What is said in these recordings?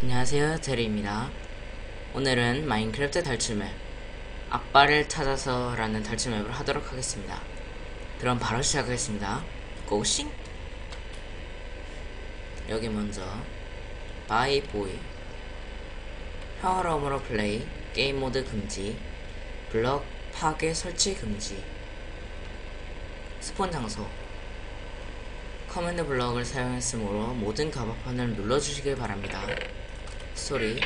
안녕하세요 제리입니다. 오늘은 마인크래프트 탈출맵 아빠를 찾아서 라는 탈출맵을 하도록 하겠습니다. 그럼 바로 시작하겠습니다. 고싱! 여기 먼저 바이보이 평화로움으로 플레이 게임 모드 금지 블럭 파괴 설치 금지 스폰 장소. 커맨드 블럭을 사용했으므로 모든 가방판을 눌러주시길 바랍니다. 스토리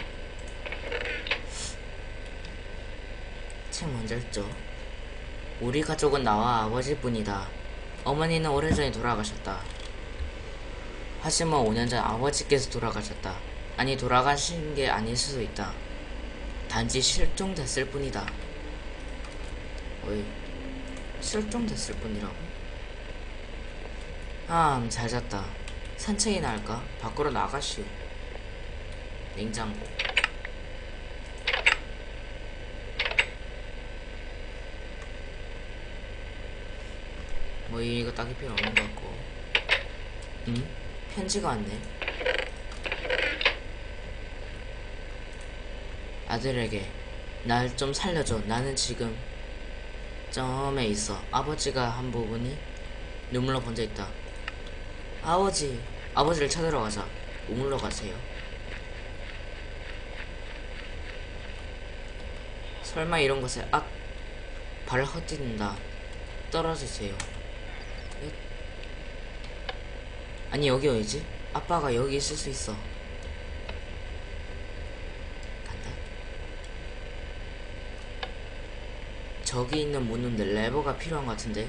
책 먼저 읽죠. 우리 가족은 나와 아버지뿐이다. 어머니는 오래전에 돌아가셨다. 하지만 5년 전 아버지께서 돌아가셨다. 아니 돌아가신 게 아닐 수도 있다. 단지 실종됐을 뿐이다. 어이 실종됐을 뿐이라고? 아, 잘 잤다. 산책이나 할까? 밖으로 나가시오. 냉장고. 뭐 이거 딱히 필요 없는 것 같고. 응? 편지가 왔네. 아들에게 날 좀 살려줘. 나는 지금 점에 있어. 아버지가 한 부분이 눈물로 번져 있다. 아버지, 아버지를 찾으러 가자. 우물러 가세요. 설마 이런 곳에 악 발을 헛디딘다. 떨어지세요. 얏. 아니 여기 어디지? 아빠가 여기 있을 수 있어. 간다. 저기 있는 문은 레버가 필요한 것 같은데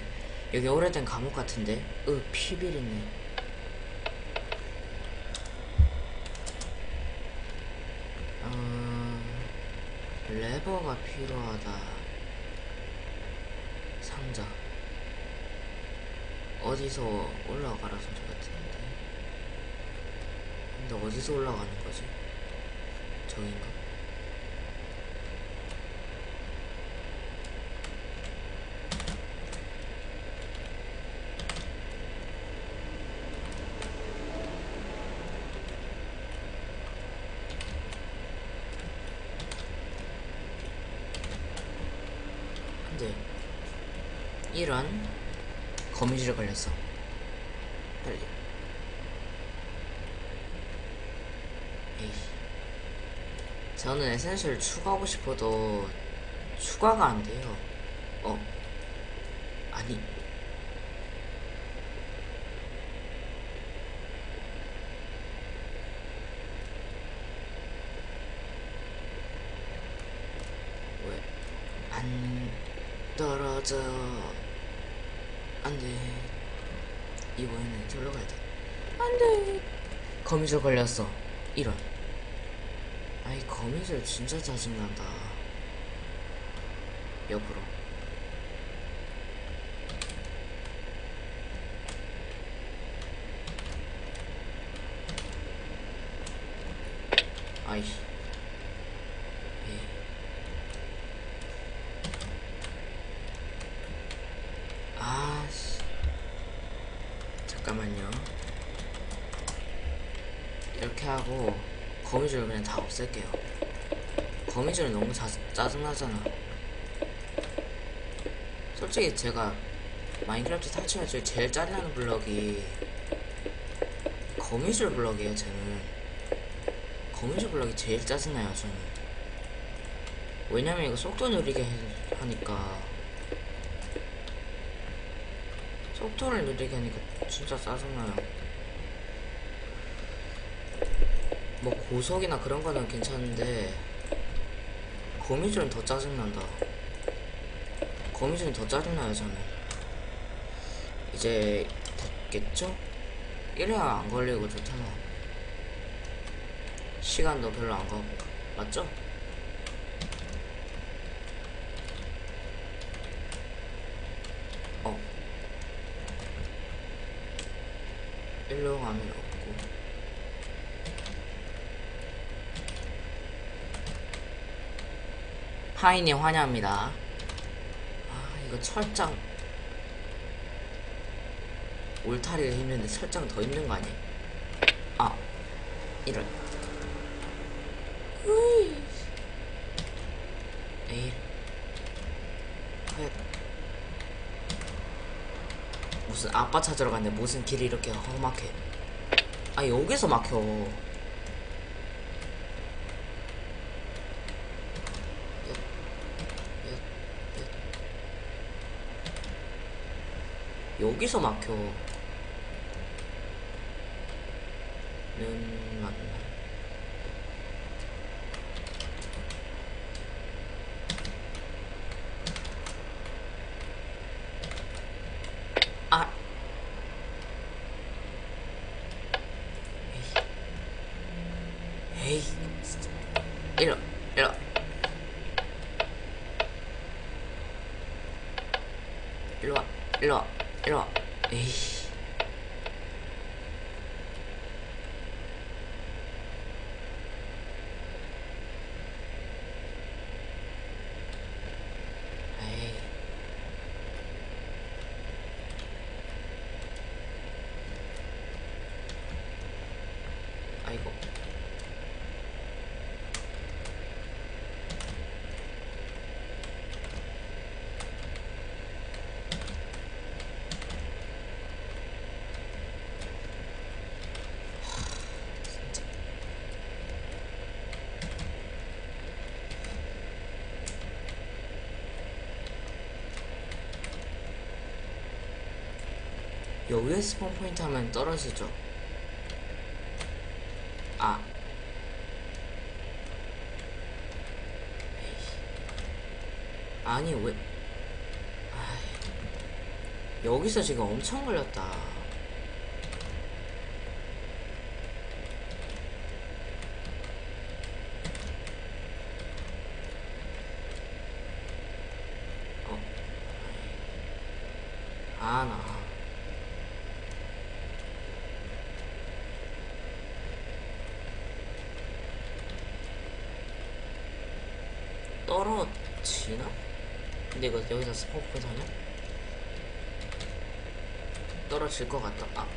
여기 오래된 감옥 같은데 으 피비린내 어... 레버가 필요하다 상자 어디서 올라가라 소리 같은데 근데 어디서 올라가는 거지? 저긴가? 근데 이런 거미줄에 걸렸어 빨리. 에이. 저는 에센셜 추가하고 싶어도 추가가 안 돼요. 어 아니 왜 안 떨어져 안돼. 이번에는 절로 가야 돼. 안돼. 거미줄 걸렸어. 이런 아이 거미줄 진짜 짜증난다. 옆으로. 아이 에이. 아씨 잠깐만요 이렇게 하고 거미줄 그냥 다 없앨게요. 거미줄 너무 자, 짜증나잖아. 솔직히 제가 마인크래프트 탈출할 때 제일 짜증나는 블럭이 거미줄 블럭이에요 저는. 거미줄 블럭이 제일 짜증나요 저는. 왜냐면 이거 속도 느리게 해- 하니까. 속도를 느리게 하니까 진짜 짜증나요. 뭐 고속이나 그런 거는 괜찮은데 거미줄은 더 짜증난다. 거미줄은 더 짜증나요 저는. 이제 됐겠죠? 이래야 안 걸리고 좋잖아. 시간도 별로 안 가고 맞죠? 어 일로 가면 하이님 환영합니다. 아 이거 철장 울타리가 힘든데 철장 더 힘든 거 아니야? 아 이럴. 에이. 무슨 아빠 찾으러 갔는데 무슨 길이 이렇게 험악해? 아 여기서 막혀. 여기서 막혀. 는 맞나 아 에이 진짜 이러 이러 일로 와 일로 와 일로 와 에이 에이 아이고 여기에 스폰 포인트 하면 떨어지죠. 아. 아니 왜? 아이. 여기서 지금 엄청 걸렸다. 어. 아 나. 떨어 지나? 근데 이거 여기서 스포크 사냐? 떨어질 것 같다. 아.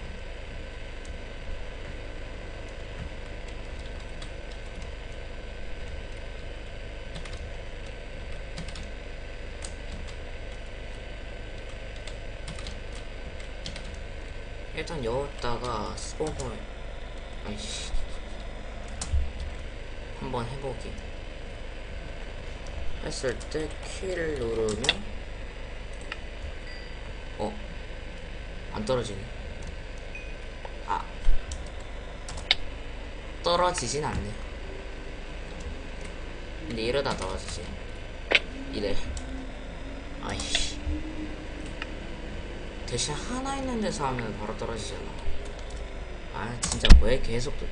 일단 여었다가 스포크 아이씨 한번 해보기. 했을 때 키를 누르면 어? 안 떨어지네. 아. 떨어지진 않네. 근데 이러다 떨어지지. 이래. 아이씨. 대신 하나 있는 데서 하면 바로 떨어지잖아. 아 진짜 왜 계속 또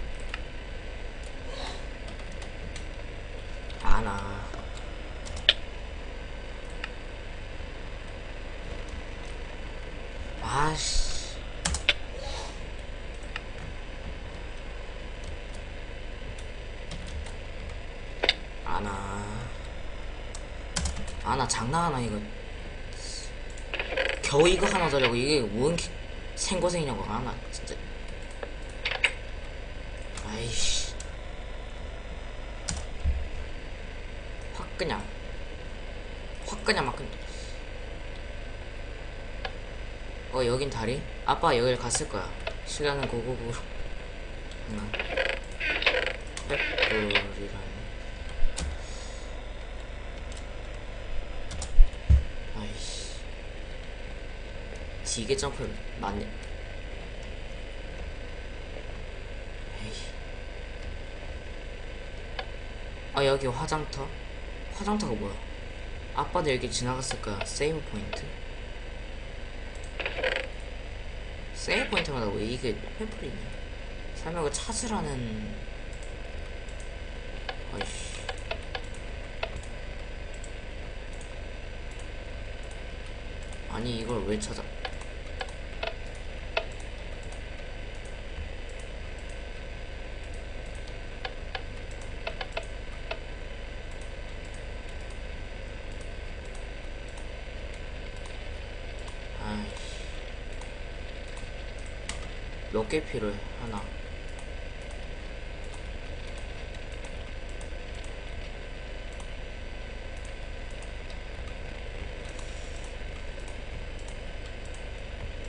아나 아씨. 아나. 아나 장난하나 이거. 겨우 이거 하나 더려고 이게 뭔 기- 생고생이냐고 아나 진짜. 아이씨. 확 그냥. 확 그냥 막 그냥. 어 여긴 다리? 아빠 여길 갔을 거야 시간은 고고고 응. 횃불이라네 아이씨 지게 점프 맞네. 아 여기 화장터? 화장터가 뭐야? 아빠도 여기 지나갔을 거야 세이브 포인트 세이브 포인트마다 왜 이게 횃불이 있냐 이거 찾으라는 아이씨 아니 이걸 왜 찾아 아이씨 몇 개 필요해 하나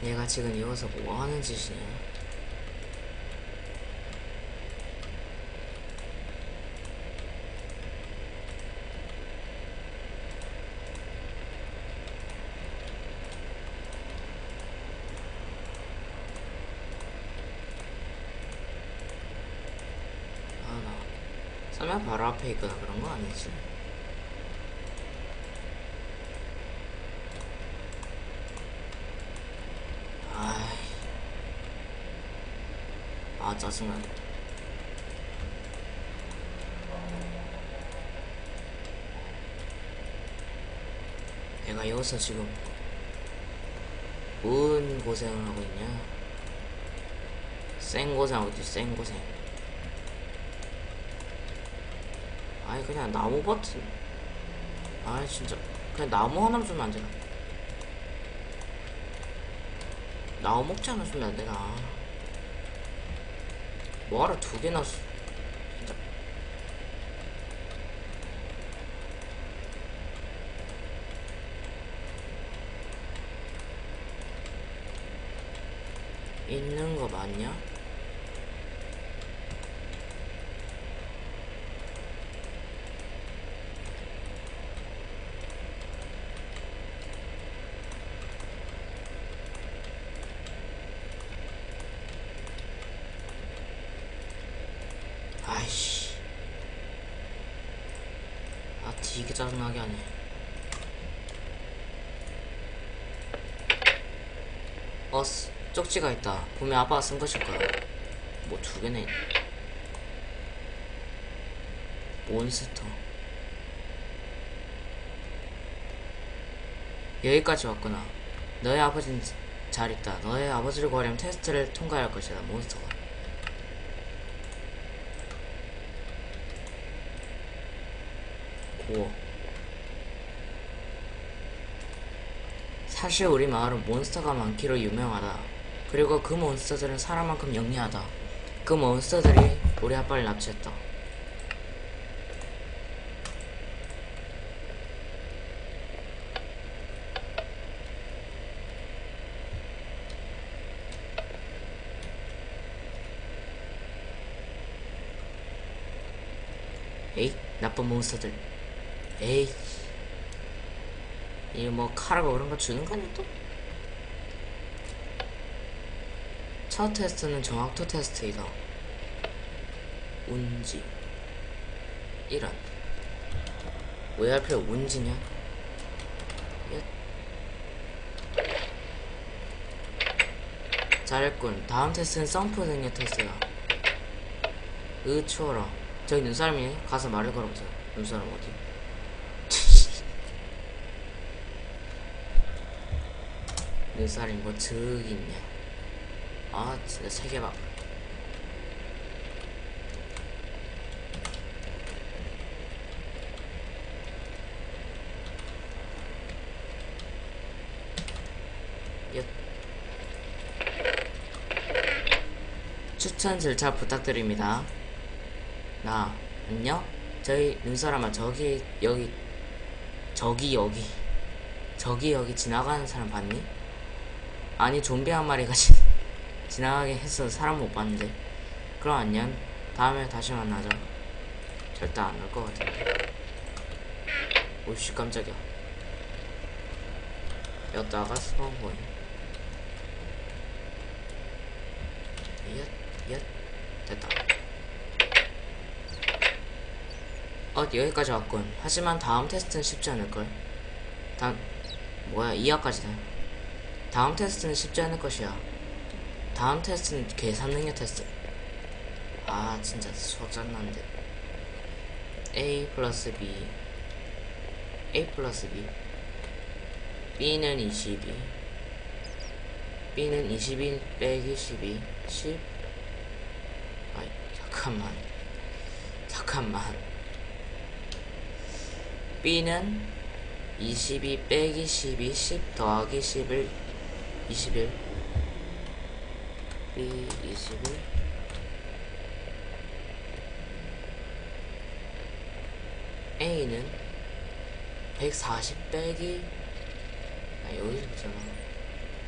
얘가 지금 여기서 뭐 하는 짓이냐? 아, 나 설마 바로 앞에 있거나 그런 거 아니지? 아이, 아 짜증나. 내가 여기서 지금 뭔 고생을 하고 있냐? 생고생하고 있지, 생고생. 아니 그냥 나무 버튼. 아이 진짜. 그냥 나무 하나만 주면 안 되나? 나무 먹지 않아 주면 안 되나? 뭐하러 두 개나 수 진짜. 있는 거 맞냐? 아이씨. 아, 되 게 짜증나게 하네. 어, 쓰- 쪽지가 있다. 분명 아빠가 쓴 것일 거야. 뭐 두 개나 있네. 몬스터. 여기까지 왔구나. 너의 아버지는 잘 있다. 너의 아버지를 구하려면 테스트를 통과해야 할 것이다. 몬스터가. 고어. 사실 우리 마을은 몬스터가 많기로 유명하다. 그리고 그 몬스터들은 사람만큼 영리하다. 그 몬스터들이 우리 아빠를 납치했다. 에이, 나쁜 몬스터들. 에이. 이뭐 칼하고 그런 거 주는 거냐 또? 첫 테스트는 정확도 테스트이다. 운지. 이런. 왜 하필 운지냐? 얏. 잘했군. 다음 테스트는 썸프 능력 테스트다. 으, 추워라. 저기 눈사람이네? 가서 말을 걸어보자. 눈사람 어디? 눈사람이 뭐 저기 있네. 아, 진짜 세계 봐. 얏. 추천 절차 부탁드립니다. 나 안녕? 저희 눈사람아 저기 여기 저기 여기 저기 여기 지나가는 사람 봤니? 아니 좀비 한 마리가 지, 지나가게 했어 사람 못 봤는데. 그럼 안녕. 다음에 다시 만나자. 절대 안 올 것 같은데. 오씨 깜짝이야. 여기다가 스폰 포인 얏얏 됐다. 어 여기까지 왔군. 하지만 다음 테스트는 쉽지 않을걸. 다음 뭐야 2화까지다 다음 테스트는 쉽지 않을 것이야. 다음 테스트는 계산 능력 테스트. 아 진짜 수학 짠난데. A 플러스 B. A 플러스 B. B는 22 B는 22 빼기 12 10 아이 잠깐만. 잠깐만. B는 22 빼기 12 10 더하기 11 21 B 21 A는 140 빼기 아 여기서 보잖아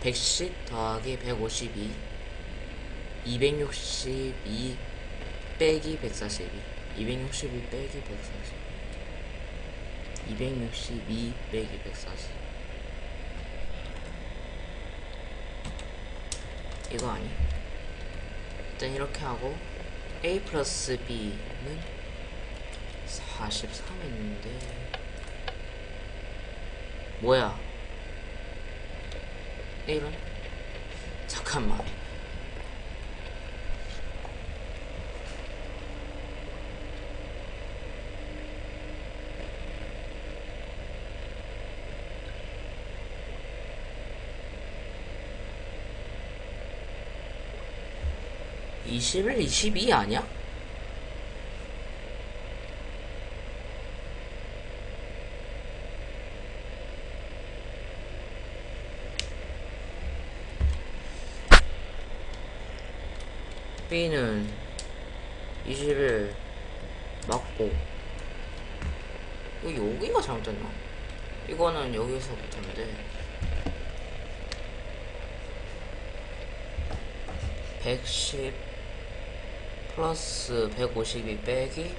110 더하기 152 262 빼기 142 262 빼기 140 262 빼기 140 이거 아니? 일단 이렇게 하고 a 플러스 b는 43인데 뭐야 1은? 잠깐만 (21) (22) 아니야? B는 21 맞고 이거 여기가 잘못됐나? 이거는 여기서부터인데 110 플러스 152 빼기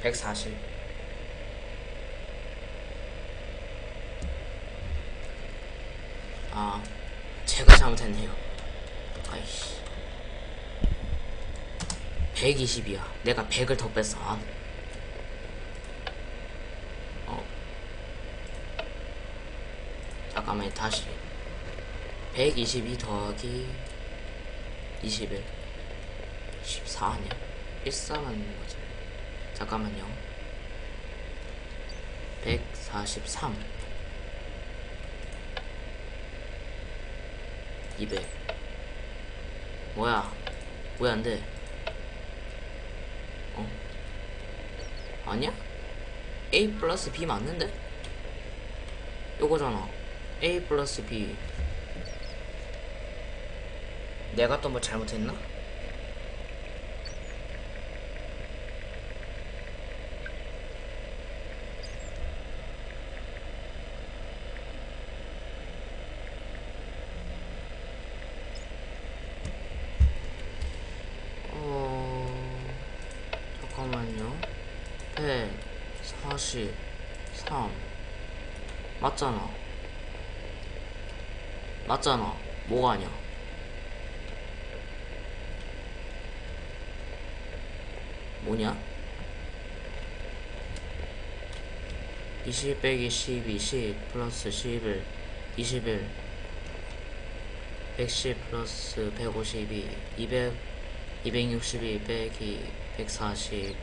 140 아, 제가 잘못했네요. 아이씨. 120이야. 내가 100을 더 뺐어. 아. 어. 잠깐만, 다시. 122 더하기 21. 14 아니야? 14만 거지. 잠깐만요. 143. 200 뭐야 왜 안돼 어 아니야? A 플러스 B 맞는데? 요거잖아 A 플러스 B 내가 또 뭐 잘못했나? 어... 잠깐만요. 143 맞잖아. 맞잖아. 뭐가 아니야? 뭐냐? 20 빼기 12, 10 플러스 11, 21 110 플러스 152, 200 262 빼기 140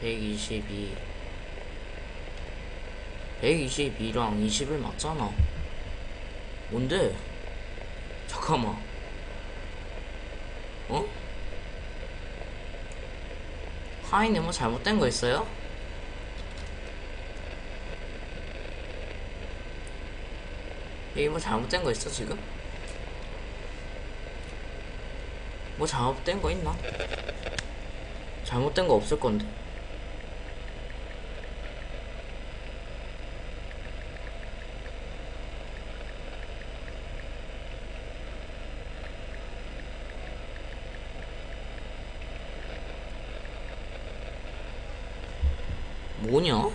122 122랑 21 맞잖아 뭔데? 잠깐만 어? 하인이 뭐 잘못된 거 있어요? 이게 뭐 잘못된 거 있어 지금? 뭐 잘못된 거 있나? 잘못된 거 없을 건데. 뭐냐?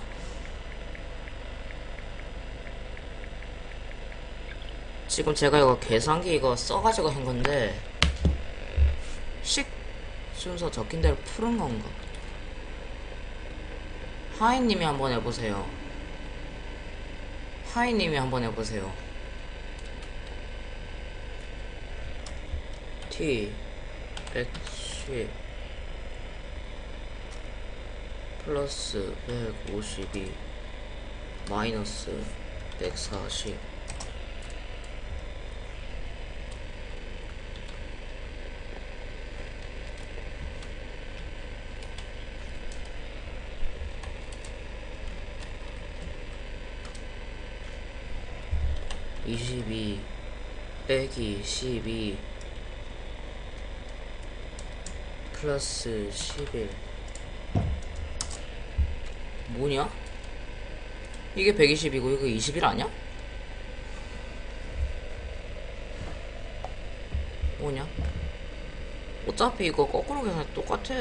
지금 제가 이거 계산기 이거 써가지고 한 건데 식 순서 적힌 대로 푸른 건가? 하이님이 한번 해보세요. 하이님이 한번 해보세요. T 110 플러스 152 마이너스 140 22 빼기 12 플러스 11 뭐냐? 이게 120이고 이거 21 아니야? 뭐냐? 어차피 이거 거꾸로 계산 똑같아.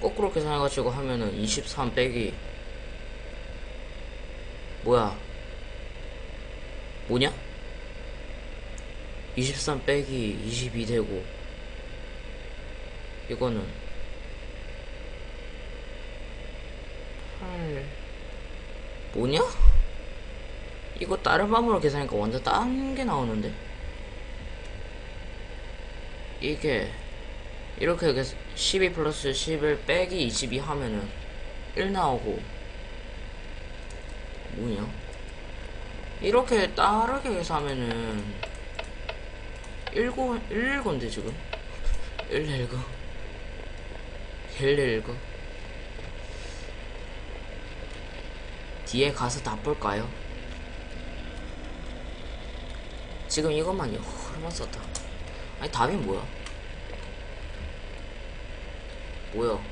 거꾸로 계산해가지고 하면은 23 빼기 뭐야? 뭐냐? 23 빼기 22 되고 이거는 뭐냐? 이거 다른 방법으로 계산하니까 완전 딴 게 나오는데 이게 이렇게 이렇게 12 플러스 11 빼기 22 하면은 1 나오고 뭐냐? 이렇게 다르게 해서 하면은 19, 119인데 지금 119 119 뒤에 가서 다 볼까요? 지금 이것만요 얼마 썼다 아니 답이 뭐야? 뭐야?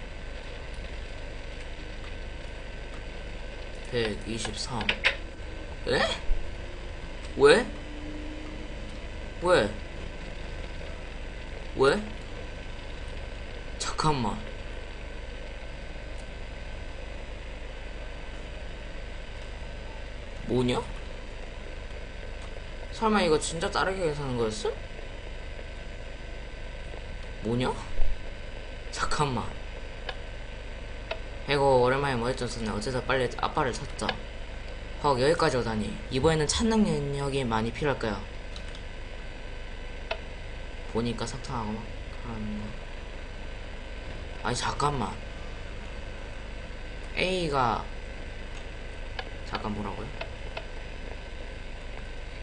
123 에? 왜? 왜? 왜? 잠깐만 뭐냐? 설마 이거 진짜 다르게 계산한 거였어? 뭐냐? 잠깐만 이거 오랜만에 뭐 했었네 어째서 빨리 아빠를 찾자 헉 여기까지 오다니 이번에는 찾는 능력이 많이 필요할 거야 보니까 석탄하고 막 그러는 거 아니 잠깐만 A가 잠깐 뭐라고요?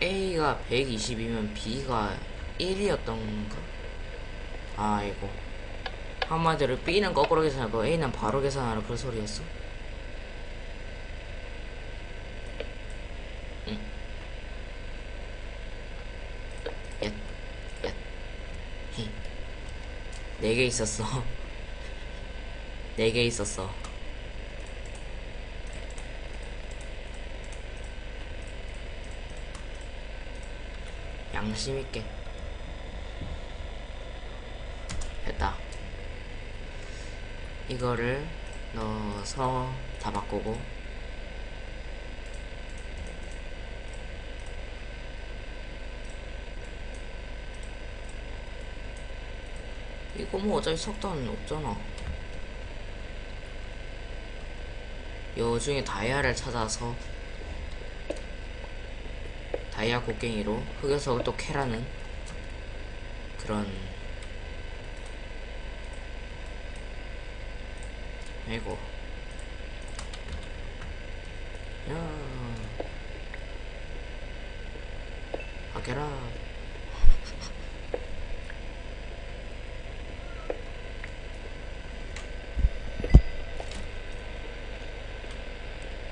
A가 120이면 B가 1이었던가? 아이고 한마디로 B는 거꾸로 계산하고 A는 바로 계산하라 그런 소리였어? 네개 있었어. 네 개 있었어. 양심 있게. 됐다. 이거를 넣어서 다 바꾸고 이거 뭐 어차피 석탄 없잖아. 요 중에 다이아를 찾아서 다이아 곡괭이로 흙에서 또 캐라는 그런 아이고. 야. 밖에라.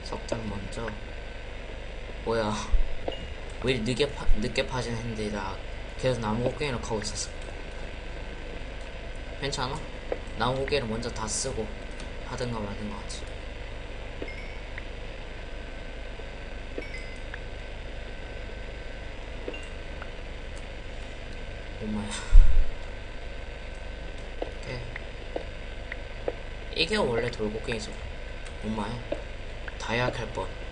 석탄 먼저. 뭐야 왜 늦게 파, 늦게 파진 했는데 나 계속 나무 곡괭이로 가고 있었어. 괜찮아? 나무 곡괭이를 먼저 다 쓰고 하든가 말든가 하지. 엄마야. 이게 원래 돌고갱이죠. 엄마야. 다이아 칼뻔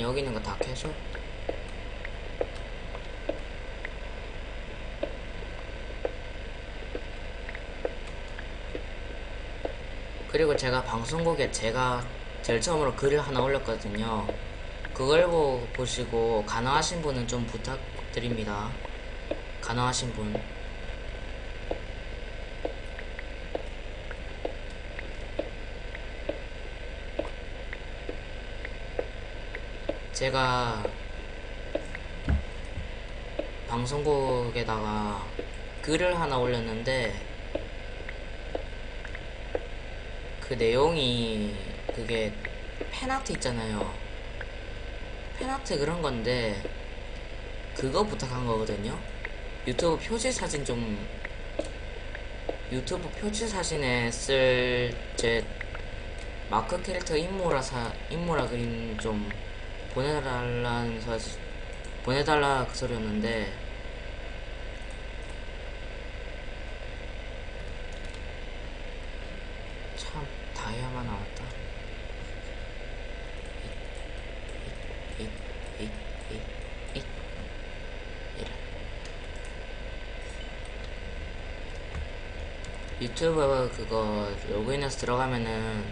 일단 여기 있는 거 다 캐줘 그리고 제가 방송국에 제가 제일 처음으로 글을 하나 올렸거든요. 그걸 보, 보시고 가능하신 분은 좀 부탁드립니다. 가능하신 분 제가 방송국에다가 글을 하나 올렸는데 그 내용이 그게 팬아트 있잖아요. 팬아트 그런 건데 그거 부탁한 거거든요. 유튜브 표지 사진 좀 유튜브 표지 사진에 쓸 제 마크 캐릭터 인모라 사 인모라 그림 좀 보내달라는 소 보내달라 그 소리였는데 참 다이아만 나왔다. 유튜브 그거 로그인해서 들어가면은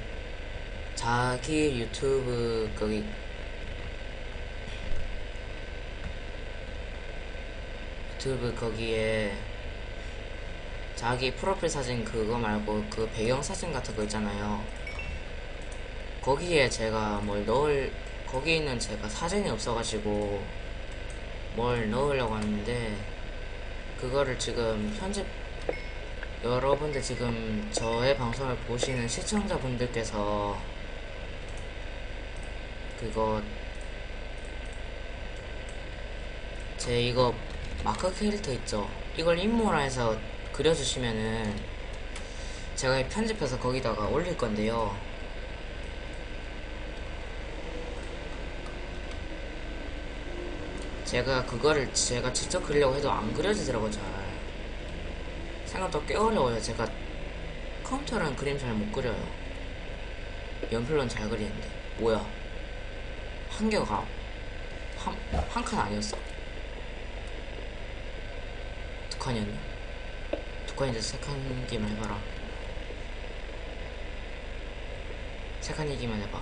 자기 유튜브 거기 유튜브 거기에 자기 프로필 사진 그거 말고 그 배경 사진 같은 거 있잖아요. 거기에 제가 뭘 넣을 거기에는 제가 사진이 없어가지고 뭘 넣으려고 하는데 그거를 지금 편집 여러분들 지금 저의 방송을 보시는 시청자분들께서 그거 제 이거 마크 캐릭터 있죠? 이걸 인모라 해서 그려주시면은 제가 편집해서 거기다가 올릴 건데요. 제가 그거를 제가 직접 그리려고 해도 안 그려지더라고 잘. 생각보다 꽤 어려워요. 제가 컴퓨터랑 그림 잘 못 그려요. 연필로는 잘 그리는데. 뭐야? 한 개가 한, 한 칸 아니었어? 두 칸이었나? 두 칸인데 세 칸이기만 해봐라. 세 칸이기만 해봐.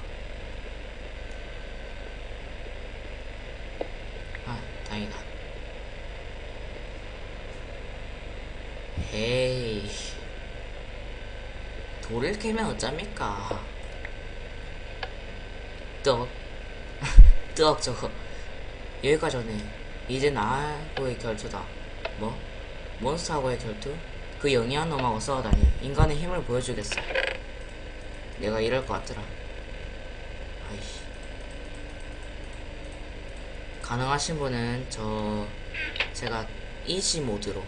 아, 다행이다. 에이. 돌을 캐면 어쩝니까? 떡. 떡 저거. 여기까지 오네. 이제 나하고의 결투다. 뭐? 몬스터하고의 결투? 그 영리한 놈하고 싸우다니 인간의 힘을 보여주겠어. 내가 이럴 것 같더라. 아이씨. 가능하신 분은 저 제가 이지 모드로